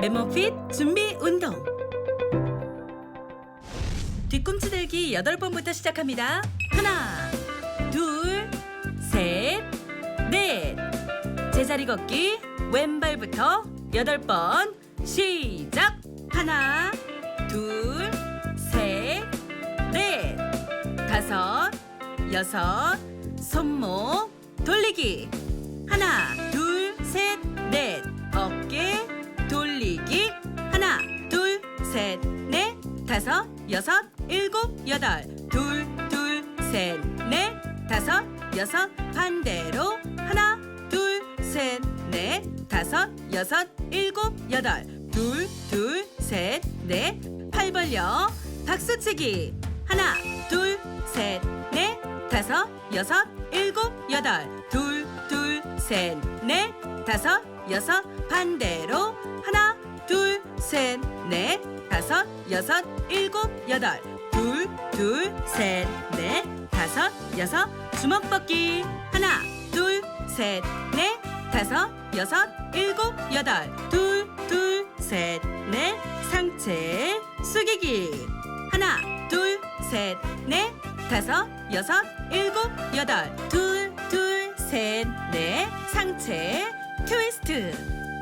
맨몸핏 준비 운동. 뒤꿈치 들기 8번부터 시작합니다. 하나, 둘, 셋, 넷. 제자리 걷기 왼발부터 8번 시작. 하나, 둘, 셋, 넷. 다섯, 여섯. 손목 돌리기. 하나, 셋, 넷. 다섯, 여섯, 일곱, 여덟. 둘, 둘, 셋, 넷. 다섯, 여섯. 반대로. 하나, 둘, 셋, 넷. 다섯, 여섯, 일곱, 여덟. 둘, 둘, 셋, 넷. 팔 벌려. 박수치기. 하나, 둘, 셋, 넷. 다섯, 여섯, 일곱, 여덟. 둘, 둘, 셋, 넷. 다섯, 여섯. 반대로. 하나, 둘, 셋, 넷. 다섯, 여섯, 일곱, 여덟. 둘, 둘, 셋, 넷. 다섯, 여섯. 주먹 뻗기. 하나, 둘, 셋, 넷. 다섯, 여섯, 일곱, 여덟. 둘, 둘, 셋, 넷. 상체 숙이기. 하나, 둘, 셋, 넷. 다섯, 여섯, 일곱, 여덟. 둘, 둘, 셋, 넷. 상체 트위스트.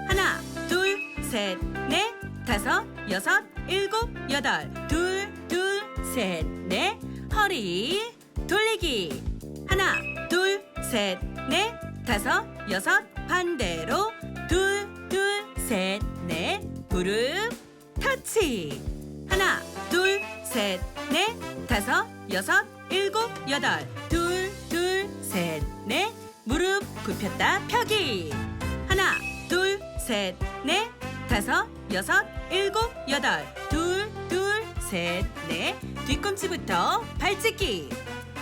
하나, 둘, 셋, 넷. 다섯, 여섯, 일곱, 여덟. 둘, 둘, 셋, 넷. 허리 돌리기. 하나, 둘, 셋, 넷. 다섯, 여섯. 반대로. 둘, 둘, 셋, 넷. 무릎 터치. 하나, 둘, 셋, 넷. 다섯, 여섯, 일곱, 여덟. 둘, 둘, 셋, 넷. 무릎 굽혔다 펴기. 하나, 둘, 셋, 넷. 다섯, 여섯, 일곱, 여덟. 둘, 둘, 셋, 넷. 뒤꿈치부터 발찍기.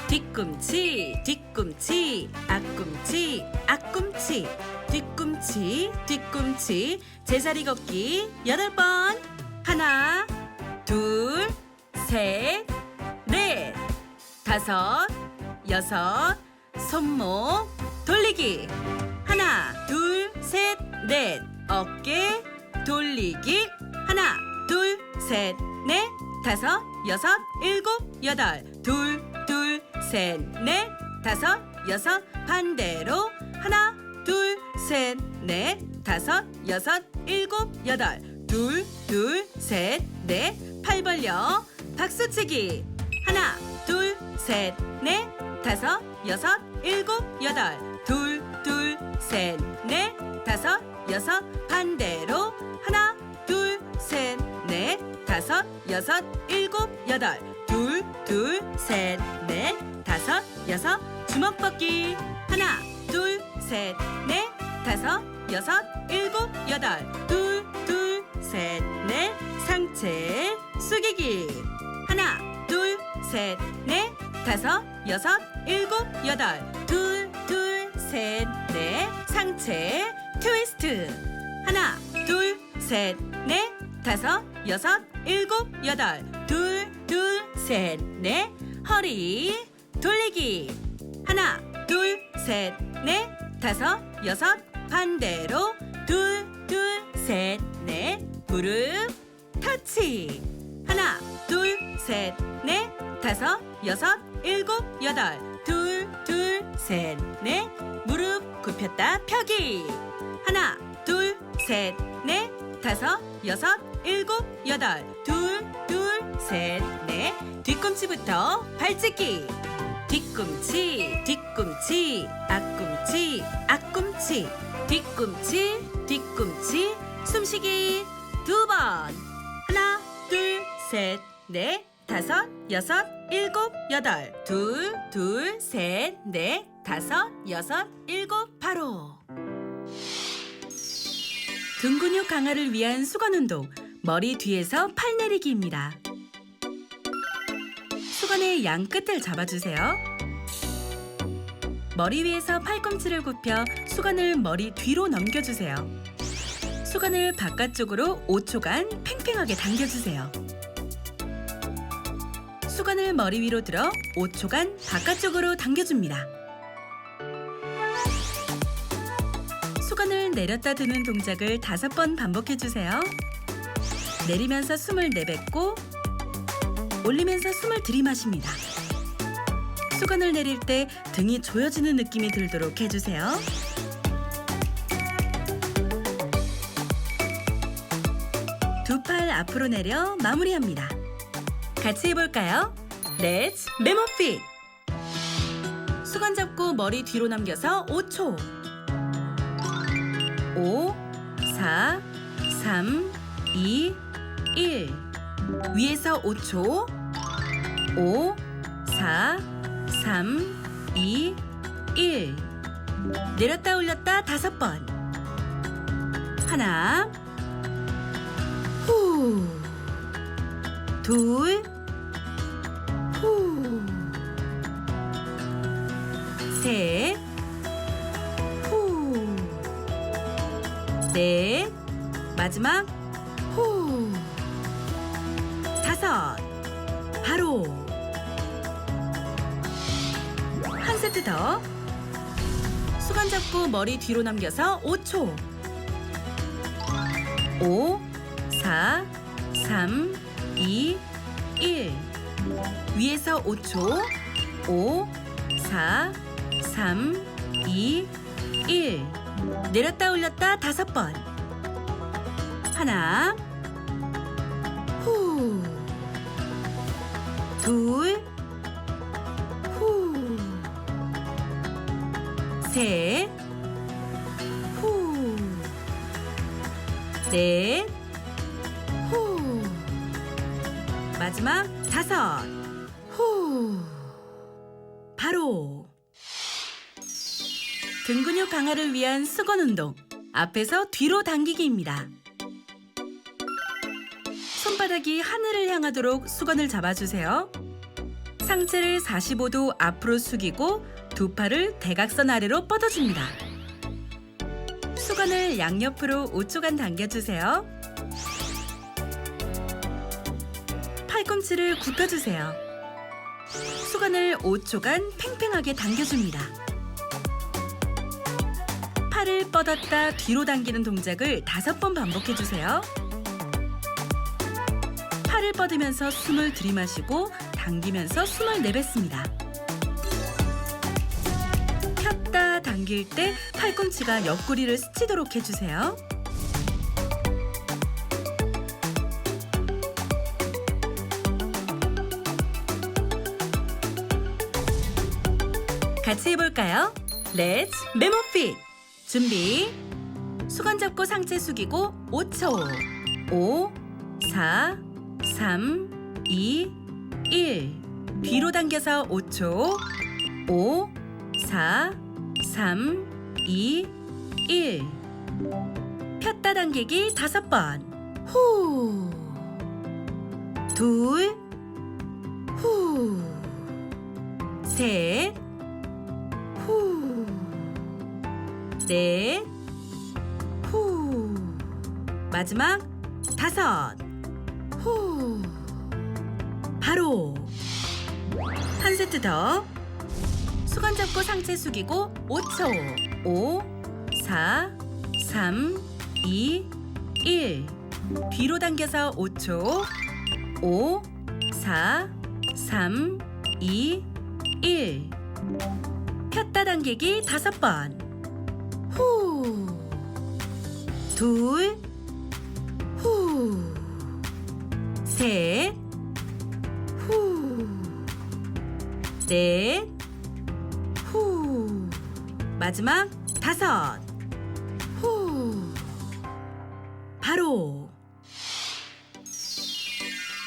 뒤꿈치, 뒤꿈치, 앞꿈치, 앞꿈치, 뒤꿈치, 뒤꿈치, 제자리 걷기 여덟 번. 하나, 둘, 셋, 넷, 다섯, 여섯, 손목 돌리기. 하나, 둘, 셋, 넷, 어깨 돌리기. 하나, 둘, 셋, 넷, 다섯, 여섯, 일곱, 여덟. 둘, 둘, 셋, 넷, 다섯, 여섯. 반대로. 하나, 둘, 셋, 넷, 다섯, 여섯, 일곱, 여덟. 둘, 둘, 셋, 넷. 팔 벌려. 박수치기. 하나, 둘, 셋, 넷, 다섯, 여섯, 일곱, 여덟. 둘, 둘, 셋, 넷, 다섯, 여섯. 반대로. 하나, 둘, 셋, 넷, 다섯, 여섯, 일곱, 여덟. 둘, 둘, 셋, 넷, 다섯, 여섯. 주먹 뻗기. 하나, 둘, 셋, 넷, 다섯, 여섯, 일곱, 여덟. 둘, 둘, 셋, 넷. 상체 숙이기. 하나, 둘, 셋, 넷, 다섯, 여섯, 일곱, 여덟. 둘, 둘, 셋, 넷. 상체 트위스트. 하나, 둘, 셋, 넷, 다섯, 여섯, 일곱, 여덟. 둘, 둘, 셋, 넷. 허리 돌리기. 하나, 둘, 셋, 넷, 다섯, 여섯. 반대로. 둘, 둘, 셋, 넷. 무릎 터치. 하나, 둘, 셋, 넷, 다섯, 여섯, 일곱, 여덟. 둘, 둘, 셋, 넷. 무릎 굽혔다 펴기. 하나, 둘, 셋, 넷, 다섯, 여섯, 일곱, 여덟. 둘, 둘, 셋, 넷. 뒤꿈치부터 발찍기. 뒤꿈치, 뒤꿈치, 앞꿈치, 앞꿈치, 뒤꿈치, 뒤꿈치, 숨쉬기 두 번. 하나, 둘, 셋, 넷, 다섯, 여섯, 일곱, 여덟. 둘, 둘, 셋, 넷, 다섯, 여섯, 일곱, 바로. 등 근육 강화를 위한 수건 운동. 머리 뒤에서 팔 내리기입니다. 수건의 양 끝을 잡아주세요. 머리 위에서 팔꿈치를 굽혀 수건을 머리 뒤로 넘겨주세요. 수건을 바깥쪽으로 5초간 팽팽하게 당겨주세요. 수건을 머리 위로 들어 5초간 바깥쪽으로 당겨줍니다. 내렸다 드는 동작을 다섯 번 반복해 주세요. 내리면서 숨을 내뱉고 올리면서 숨을 들이마십니다. 수건을 내릴 때 등이 조여지는 느낌이 들도록 해주세요. 두 팔 앞으로 내려 마무리합니다. 같이 해볼까요? 렛츠 메모핏! 수건 잡고 머리 뒤로 넘겨서 5초 5, 4, 3, 2, 1 위에서 5초. 5, 4, 3, 2, 1 내렸다 올렸다 다섯 번. 하나. 후. 둘, 후, 셋, 넷, 마지막, 후, 다섯, 바로. 한 세트 더. 수건 잡고 머리 뒤로 넘겨서 5초. 5, 4, 3, 2, 1 위에서 5초. 5, 4, 3, 2, 1 내렸다 올렸다 다섯 번. 하나. 후. 둘, 후, 셋, 후, 넷, 후. 마지막 다섯. 근육 강화를 위한 수건 운동. 앞에서 뒤로 당기기입니다. 손바닥이 하늘을 향하도록 수건을 잡아주세요. 상체를 45도 앞으로 숙이고 두 팔을 대각선 아래로 뻗어줍니다. 수건을 양옆으로 5초간 당겨주세요. 팔꿈치를 굽혀주세요. 수건을 5초간 팽팽하게 당겨줍니다. 팔을 뻗었다 뒤로 당기는 동작을 다섯 번 반복해주세요. 팔을 뻗으면서 숨을 들이마시고 당기면서 숨을 내뱉습니다. 폈다 당길 때 팔꿈치가 옆구리를 스치도록 해주세요. 같이 해볼까요? 렛츠 메모핏! 준비! 수건 잡고 상체 숙이고 5초. 5, 4, 3, 2, 1 뒤로 당겨서 5초. 5, 4, 3, 2, 1 폈다 당기기 다섯 번. 후, 둘, 후, 셋, 후, 넷, 후, 마지막 다섯, 후, 바로 한 세트 더. 수건 잡고 상체 숙이고 5초. 5, 4, 3, 2, 1. 뒤로 당겨서 5초. 5, 4, 3, 2, 1. 폈다 당기기 다섯 번. 후. 둘. 후. 셋. 후. 넷. 후. 마지막 다섯. 후. 바로.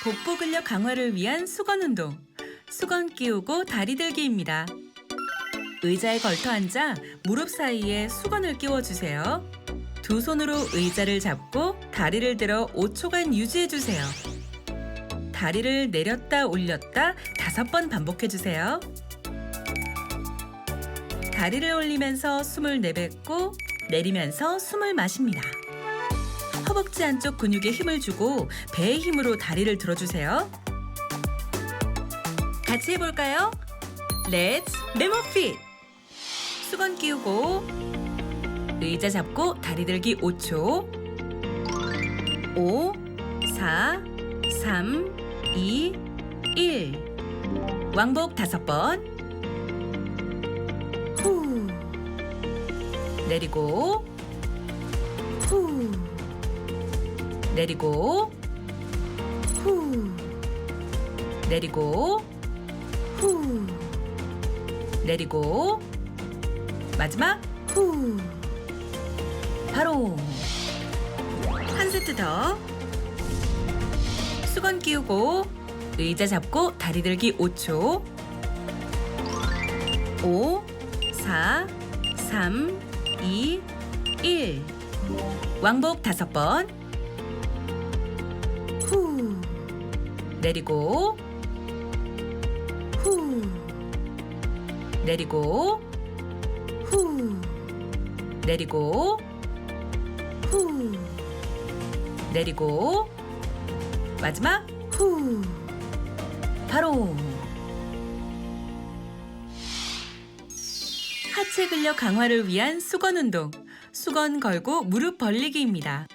복부 근력 강화를 위한 수건 운동. 수건 끼우고 다리 들기입니다. 의자에 걸터 앉아 무릎 사이에 수건을 끼워 주세요. 두 손으로 의자를 잡고 다리를 들어 5초간 유지해 주세요. 다리를 내렸다 올렸다 다섯 번 반복해 주세요. 다리를 올리면서 숨을 내뱉고 내리면서 숨을 마십니다. 허벅지 안쪽 근육에 힘을 주고 배의 힘으로 다리를 들어주세요. 같이 해볼까요? 렛츠 메모핏! 수건 끼우고 의자 잡고 다리 들기 5초. 5, 4, 3, 2, 1. 왕복 다섯 번. 후. 내리고. 후. 내리고. 후. 내리고. 후. 내리고. 마지막 후. 바로 한 세트 더. 수건 끼우고 의자 잡고 다리 들기 5초. 5 4 3 2 1 왕복 다섯 번. 후. 내리고 후. 내리고 후. 내리고 후. 내리고 마지막 후. 바로 하체 근력 강화를 위한 수건 운동. 수건 걸고 무릎 벌리기입니다.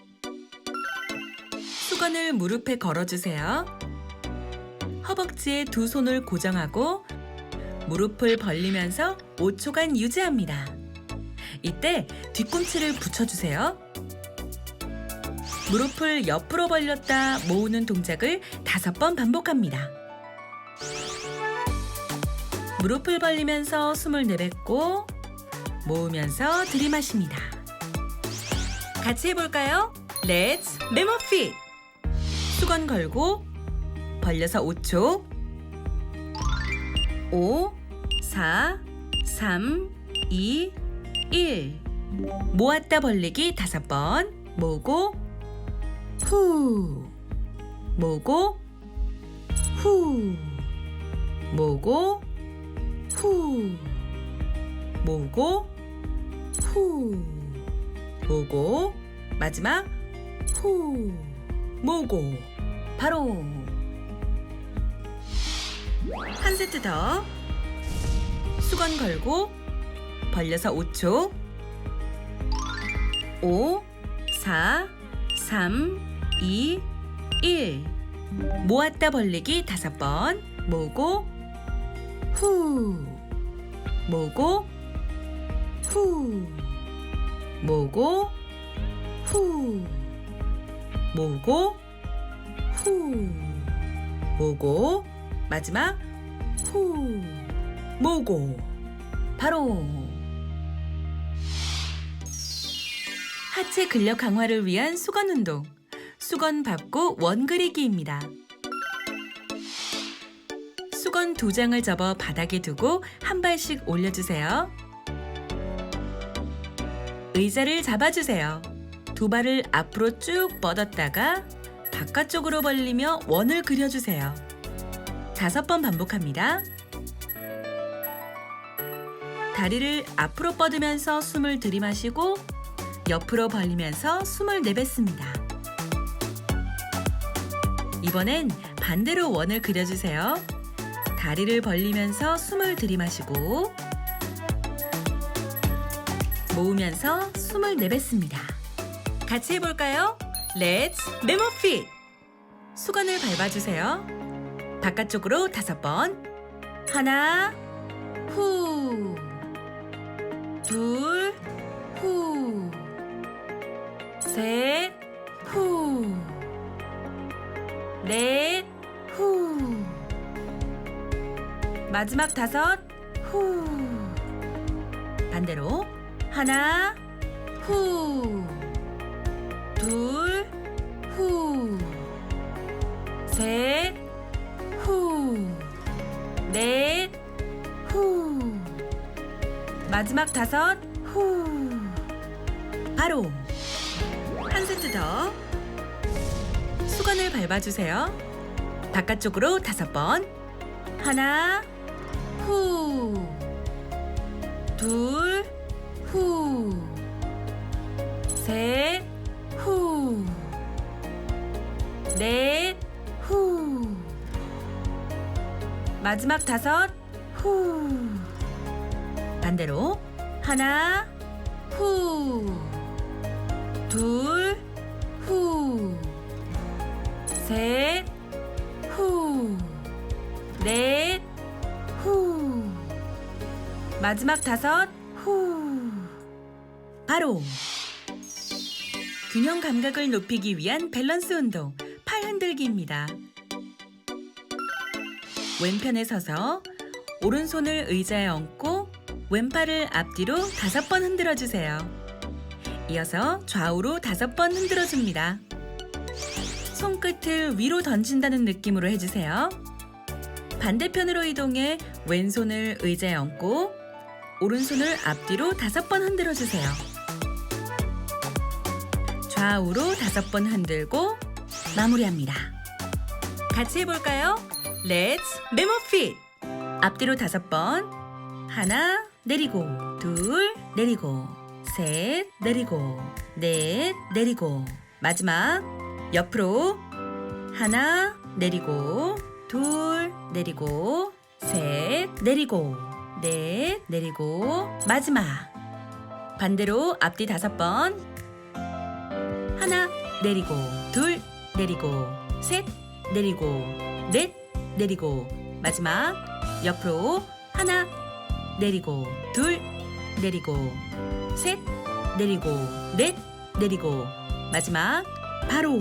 수건을 무릎에 걸어주세요. 허벅지에 두 손을 고정하고 무릎을 벌리면서 5초간 유지합니다. 이때 뒤꿈치를 붙여주세요. 무릎을 옆으로 벌렸다 모으는 동작을 다섯 번 반복합니다. 무릎을 벌리면서 숨을 내뱉고 모으면서 들이마십니다. 같이 해볼까요? Let's 메모 핏! 수건 걸고 벌려서 5초 5, 4, 3, 2, 1 모았다 벌리기 다섯 번. 모으고 후. 모으고 후. 모으고 후. 모으고 후. 모으고 마지막 후. 모으고. 바로. 한 세트 더. 수건 걸고 벌려서 5초. 5 4 3 2 1 모았다 벌리기 다섯 번. 모으고 후. 모으고 후. 모으고 후. 모으고 후. 모으고 마지막 후. 모으고. 바로 하체 근력 강화를 위한 수건 운동 수건 밟고 원 그리기입니다. 수건 두 장을 접어 바닥에 두고 한 발씩 올려주세요. 의자를 잡아주세요. 두 발을 앞으로 쭉 뻗었다가 바깥쪽으로 벌리며 원을 그려주세요. 다섯 번 반복합니다. 다리를 앞으로 뻗으면서 숨을 들이마시고 옆으로 벌리면서 숨을 내뱉습니다. 이번엔 반대로 원을 그려주세요. 다리를 벌리면서 숨을 들이마시고 모으면서 숨을 내뱉습니다. 같이 해볼까요? Let's 메모 핏! 수건을 밟아주세요. 바깥쪽으로 다섯 번. 하나, 후. 둘, 후. 셋, 후. 넷, 후. 마지막 다섯, 후. 반대로. 하나, 후. 둘, 후. 셋, 후. 넷, 후. 마지막 다섯, 후. 바로 한 세트 더. 수건을 밟아주세요. 바깥쪽으로 다섯 번. 하나, 후. 둘, 후. 셋, 후. 넷, 후. 마지막 다섯, 후. 반대로 하나, 후. 둘, 후. 셋, 후. 넷, 후. 마지막 다섯, 후. 바로. 균형 감각을 높이기 위한 밸런스 운동, 팔 흔들기입니다. 왼편에 서서 오른손을 의자에 얹고 왼팔을 앞뒤로 다섯 번 흔들어 주세요. 이어서 좌우로 다섯 번 흔들어 줍니다. 손끝을 위로 던진다는 느낌으로 해주세요. 반대편으로 이동해 왼손을 의자에 얹고 오른손을 앞뒤로 다섯 번 흔들어 주세요. 좌우로 다섯 번 흔들고 마무리합니다. 같이 해볼까요? Let's 메모 핏! 앞뒤로 다섯 번. 하나, 내리고, 둘, 내리고, 셋, 내리고, 넷, 내리고. 마지막, 옆으로. 하나, 내리고, 둘, 내리고, 셋, 내리고, 넷, 내리고. 마지막. 반대로 앞뒤 다섯 번. 하나, 내리고, 둘, 내리고, 셋, 내리고, 넷, 내리고. 마지막. 옆으로 하나 내리고 둘 내리고 셋 내리고 넷 내리고. 마지막 바로.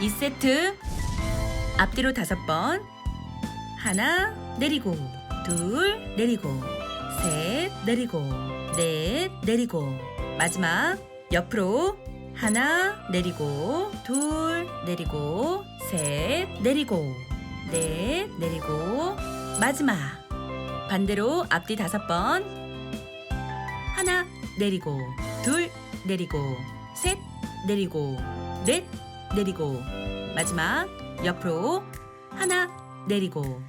2세트 앞뒤로 다섯 번. 하나 내리고 둘 내리고 셋 내리고 넷 내리고. 마지막 옆으로 하나 내리고 둘 내리고 셋 내리고 넷 내리고. 마지막 반대로 앞뒤 다섯 번 하나 내리고 둘 내리고 셋 내리고 넷 내리고. 마지막 옆으로 하나 내리고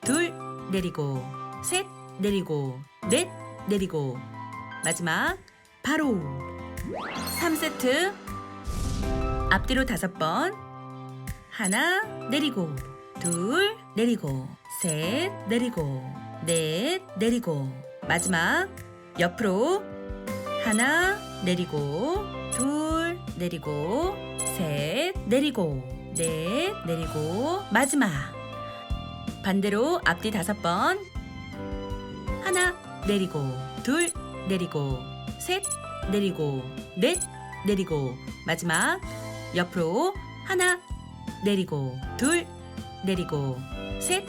둘 내리고 셋 내리고 넷 내리고. 마지막 바로. 3세트 앞뒤로 다섯 번. 하나 내리고 둘 내리고 셋 내리고 넷 내리고. 마지막 옆으로 하나 내리고 둘 내리고 셋 내리고 넷 내리고 마지막. 반대로 앞뒤 다섯 번. 하나 내리고 둘 내리고 셋 내리고 넷 내리고 마지막. 옆으로 하나 내리고 둘 내리고 셋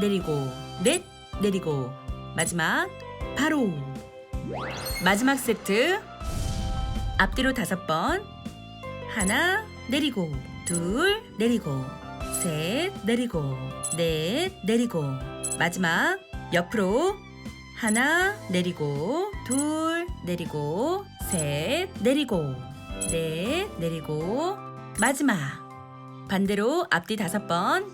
내리고 넷 내리고 마지막. 바로 마지막 세트. 앞뒤로 다섯 번. 하나 내리고. 둘 내리고. 셋 내리고. 넷 내리고. 마지막 옆으로. 하나 내리고. 둘 내리고. 셋 내리고. 넷 내리고. 마지막. 반대로 앞뒤 다섯 번.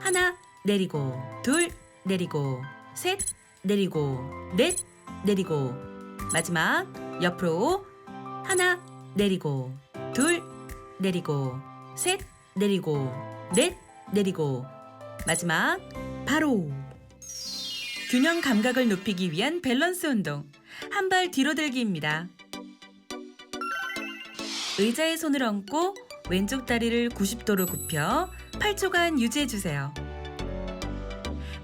하나 내리고. 둘 내리고. 셋 내리고. 넷 내리고 마지막 옆으로 하나 내리고 둘 내리고 셋 내리고 넷 내리고 마지막 바로 균형 감각을 높이기 위한 밸런스 운동 한 발 뒤로 들기입니다. 의자에 손을 얹고 왼쪽 다리를 90도로 굽혀 8초간 유지해 주세요.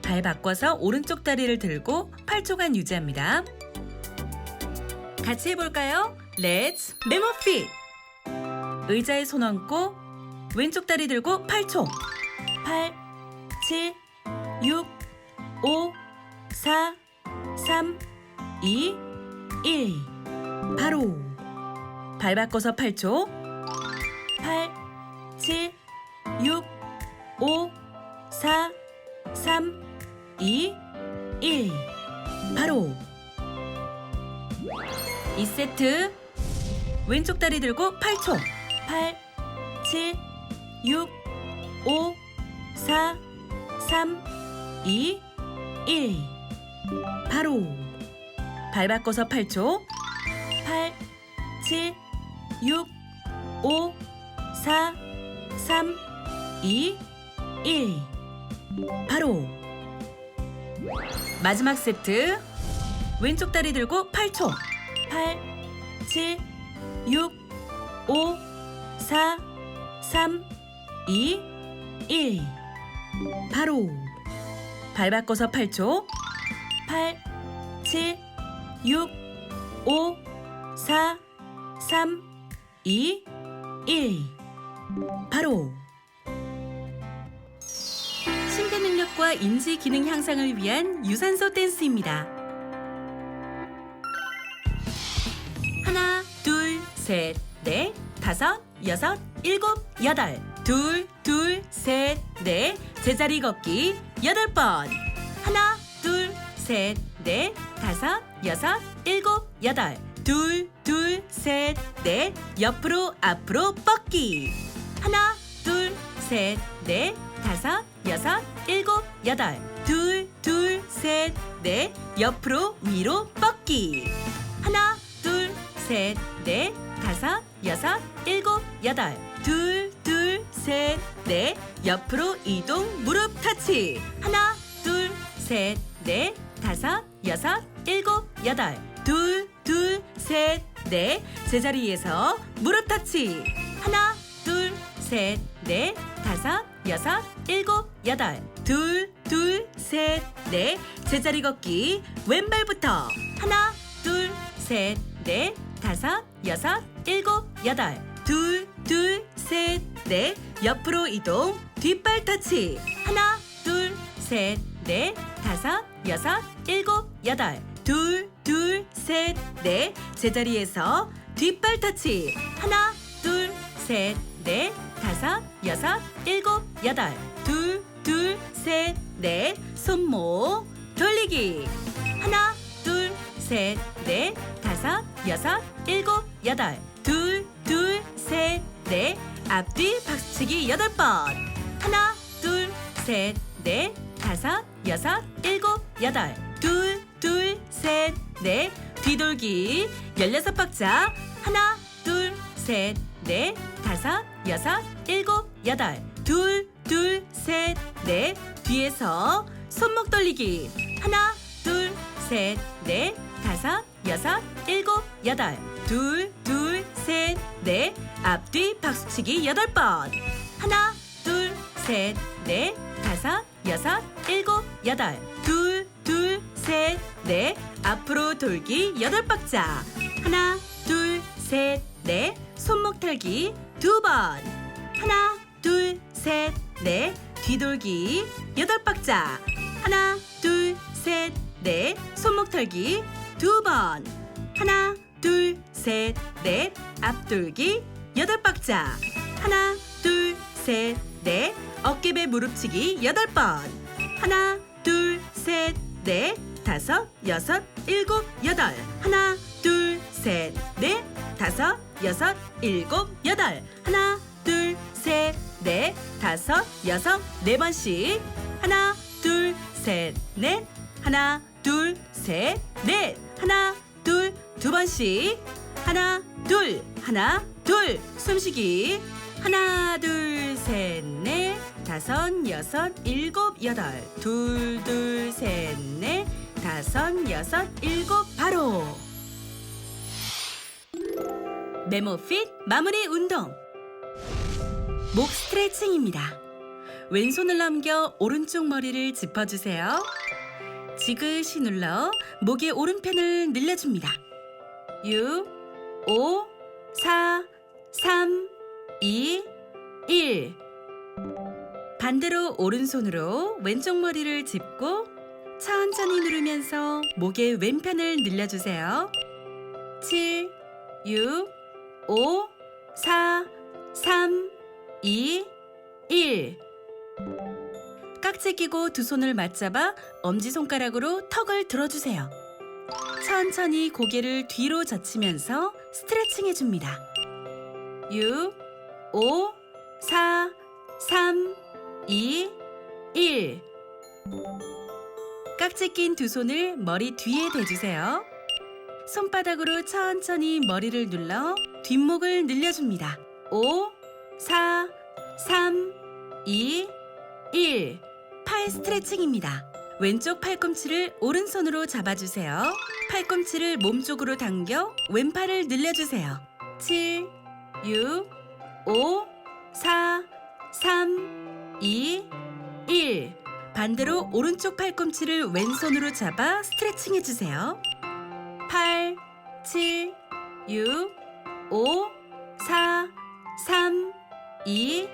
발 바꿔서 오른쪽 다리를 들고 8초간 유지합니다. 같이 해볼까요? Let's 메모 핏! 의자에 손 얹고 왼쪽 다리 들고 8초 8, 7, 6, 5, 4, 3, 2, 1 바로 발 바꿔서 8초 8, 7, 6, 5, 4, 3, 2, 1 바로. 2세트. 왼쪽 다리 들고 8초. 8, 7, 6, 5, 4, 3, 2, 1 바로. 발 바꿔서 8초. 8, 7, 6, 5, 4, 3, 2, 1 바로 마지막 세트 왼쪽 다리 들고 8초. 8, 7, 6, 5, 4, 3, 2, 1. 바로. 발 바꿔서 8초. 8, 7, 6, 5, 4, 3, 2, 1. 바로. 능력과 인지 기능 향상을 위한 유산소 댄스입니다. 하나, 둘, 셋, 넷, 다섯, 여섯, 일곱, 여덟. 둘, 둘, 셋, 넷. 제자리 걷기 여덟 번. 하나, 둘, 셋, 넷, 다섯, 여섯, 일곱, 여덟. 둘, 둘, 셋, 넷. 옆으로 앞으로 뻗기. 하나, 둘, 셋, 넷, 다섯, 여섯, 일곱, 여덟. 둘, 둘, 셋, 넷. 옆으로 위로 뻗기. 하나, 둘, 셋, 넷, 다섯, 여섯, 일곱, 여덟. 둘, 둘, 셋, 넷. 옆으로 이동 무릎 터치. 하나, 둘, 셋, 넷, 다섯, 여섯, 일곱, 여덟. 둘, 둘, 셋, 넷. 제자리에서 무릎 터치. 하나, 둘, 셋, 넷, 다섯, 여섯, 일곱, 여덟. 둘, 둘, 셋, 넷. 제자리 걷기 왼발부터. 하나, 둘, 셋, 넷, 다섯, 여섯, 일곱, 여덟. 둘, 둘, 셋, 넷. 옆으로 이동 뒷발 터치. 하나, 둘, 셋, 넷, 다섯, 여섯, 일곱, 여덟. 둘, 둘, 셋, 넷. 제자리에서 뒷발 터치. 하나, 둘, 셋, 넷, 다섯, 여섯, 일곱, 여덟. 둘, 둘, 셋, 넷. 손목 돌리기. 하나, 둘, 셋, 넷, 다섯, 여섯, 일곱, 여덟. 둘, 둘, 셋, 넷. 앞뒤 박수치기 여덟 번. 하나, 둘, 셋, 넷, 다섯, 여섯, 일곱, 여덟. 둘, 둘, 셋, 넷. 뒤돌기 열여섯 박자. 하나, 둘, 셋, 넷, 다섯, 여섯, 일곱, 여덟. 둘, 둘, 셋, 넷. 뒤에서 손목 돌리기. 하나, 둘, 셋, 넷, 다섯, 여섯, 일곱, 여덟. 둘, 둘, 셋, 넷. 앞뒤 박수치기 여덟 번. 하나, 둘, 셋, 넷, 다섯, 여섯, 일곱, 여덟. 둘, 둘, 셋, 넷. 앞으로 돌기 여덟 박자. 하나, 둘, 셋, 넷. 손목 털기 두 번. 하나, 둘, 셋, 넷. 뒤돌기 여덟 박자. 하나, 둘, 셋, 넷. 손목 털기 두 번. 하나, 둘, 셋, 넷. 앞돌기 여덟 박자. 하나, 둘, 셋, 넷. 어깨배 무릎치기 여덟 번. 하나, 둘, 셋, 넷. 다섯, 여섯, 일곱, 여덟. 하나, 둘, 셋, 넷. 다섯, 여섯, 일곱, 여덟. 하나, 둘, 셋, 넷. 다섯, 여섯, 네 번씩. 하나, 둘, 셋, 넷. 하나, 둘, 셋, 넷. 하나, 둘, 두 번씩. 하나, 둘, 하나, 둘. 숨쉬기. 하나, 둘, 셋, 넷. 다섯, 여섯, 일곱, 여덟. 둘, 둘, 셋, 넷. 다섯, 여섯, 일곱, 바로. 메모핏 마무리 운동. 목 스트레칭입니다. 왼손을 넘겨 오른쪽 머리를 짚어주세요. 지그시 눌러 목의 오른편을 늘려줍니다. 6, 5, 4, 3, 2, 1. 반대로 오른손으로 왼쪽 머리를 짚고 천천히 누르면서 목의 왼편을 늘려주세요. 7, 6, 5, 4, 3, 2, 1. 깍지 끼고 두 손을 맞잡아 엄지손가락으로 턱을 들어주세요. 천천히 고개를 뒤로 젖히면서 스트레칭 해줍니다. 6, 5, 4, 3, 2, 1. 깍지 낀 두 손을 머리 뒤에 대주세요. 손바닥으로 천천히 머리를 눌러 뒷목을 늘려줍니다. 5, 4, 3, 2, 1. 팔 스트레칭입니다. 왼쪽 팔꿈치를 오른손으로 잡아주세요. 팔꿈치를 몸쪽으로 당겨 왼팔을 늘려주세요. 7, 6, 5, 4, 3, 2, 1. 반대로 오른쪽 팔꿈치를 왼손으로 잡아 스트레칭 해주세요. 8, 7, 6, 5, 4, 3, 2,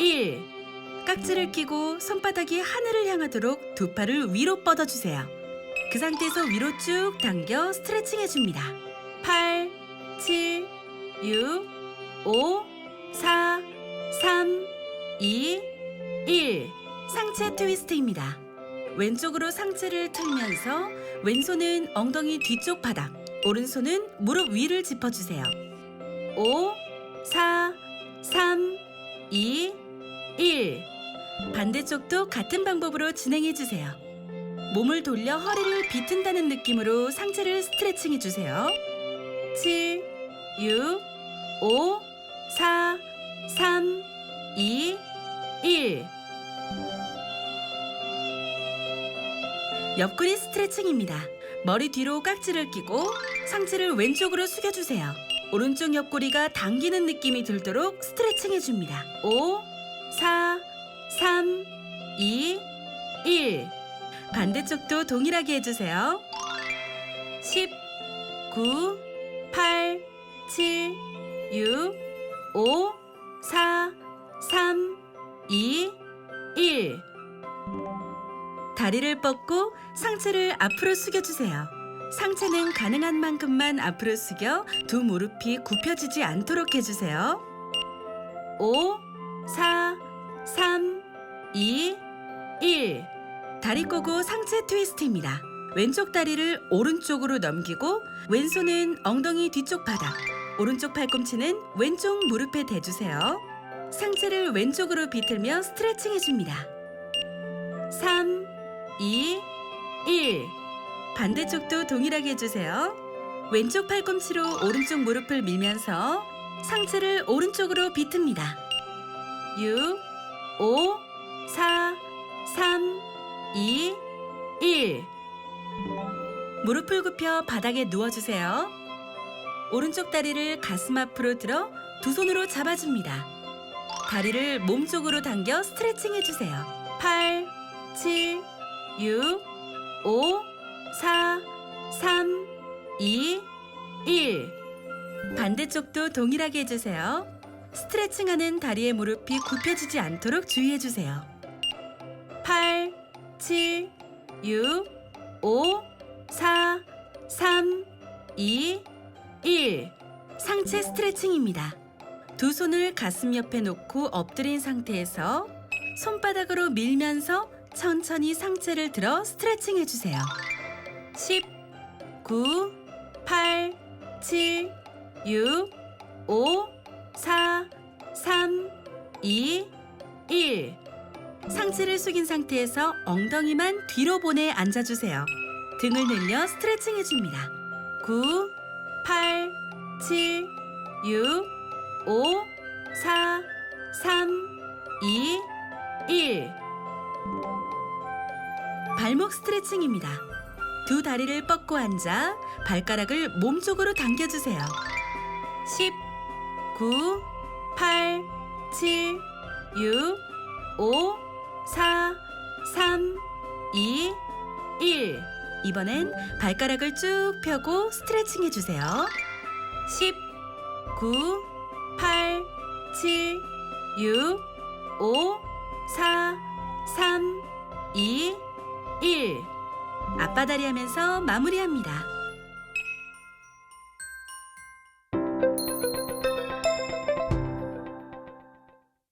1. 깍지를 끼고 손바닥이 하늘을 향하도록 두 팔을 위로 뻗어주세요. 그 상태에서 위로 쭉 당겨 스트레칭 해줍니다. 8, 7, 6, 5, 4, 3, 2, 1. 상체 트위스트입니다. 왼쪽으로 상체를 틀면서 왼손은 엉덩이 뒤쪽 바닥, 오른손은 무릎 위를 짚어주세요. 5, 4, 3, 2, 1. 반대쪽도 같은 방법으로 진행해 주세요. 몸을 돌려 허리를 비튼다는 느낌으로 상체를 스트레칭 해 주세요. 7, 6, 5, 4, 3, 2, 1. 옆구리 스트레칭입니다. 머리 뒤로 깍지를 끼고 상체를 왼쪽으로 숙여주세요. 오른쪽 옆구리가 당기는 느낌이 들도록 스트레칭 해줍니다. 5, 4, 3, 2, 1. 반대쪽도 동일하게 해주세요. 10, 9, 8, 7, 6, 5, 4, 3, 2, 1. 다리를 뻗고 상체를 앞으로 숙여주세요. 상체는 가능한 만큼만 앞으로 숙여 두 무릎이 굽혀지지 않도록 해주세요. 5, 4, 3, 2, 1. 다리 꼬고 상체 트위스트입니다. 왼쪽 다리를 오른쪽으로 넘기고 왼손은 엉덩이 뒤쪽 바닥, 오른쪽 팔꿈치는 왼쪽 무릎에 대주세요. 상체를 왼쪽으로 비틀며 스트레칭 해줍니다. 3, 2, 1. 반대쪽도 동일하게 해주세요. 왼쪽 팔꿈치로 오른쪽 무릎을 밀면서 상체를 오른쪽으로 비틉니다. 6, 5, 4, 3, 2, 1. 무릎을 굽혀 바닥에 누워주세요. 오른쪽 다리를 가슴 앞으로 들어 두 손으로 잡아줍니다. 다리를 몸 쪽으로 당겨 스트레칭 해주세요. 8, 7, 6, 5, 4, 3, 2, 1. 반대쪽도 동일하게 해주세요. 스트레칭하는 다리의 무릎이 굽혀지지 않도록 주의해주세요. 8, 7, 6, 5, 4, 3, 2, 1. 상체 스트레칭입니다. 두 손을 가슴 옆에 놓고 엎드린 상태에서 손바닥으로 밀면서 천천히 상체를 들어 스트레칭 해주세요. 10, 9, 8, 7, 6, 5, 4, 3, 2, 1. 상체를 숙인 상태에서 엉덩이만 뒤로 보내 앉아주세요. 등을 늘려 스트레칭 해줍니다. 9, 8, 7, 6, 5, 4, 3, 2, 1. 발목 스트레칭입니다. 두 다리를 뻗고 앉아 발가락을 몸쪽으로 당겨주세요. 10, 9, 8, 7, 6, 5, 4, 3, 2, 1. 이번엔 발가락을 쭉 펴고 스트레칭 해주세요. 10, 9, 8, 7, 6, 5, 4, 3, 2, 1. 앞바다리 하면서 마무리합니다.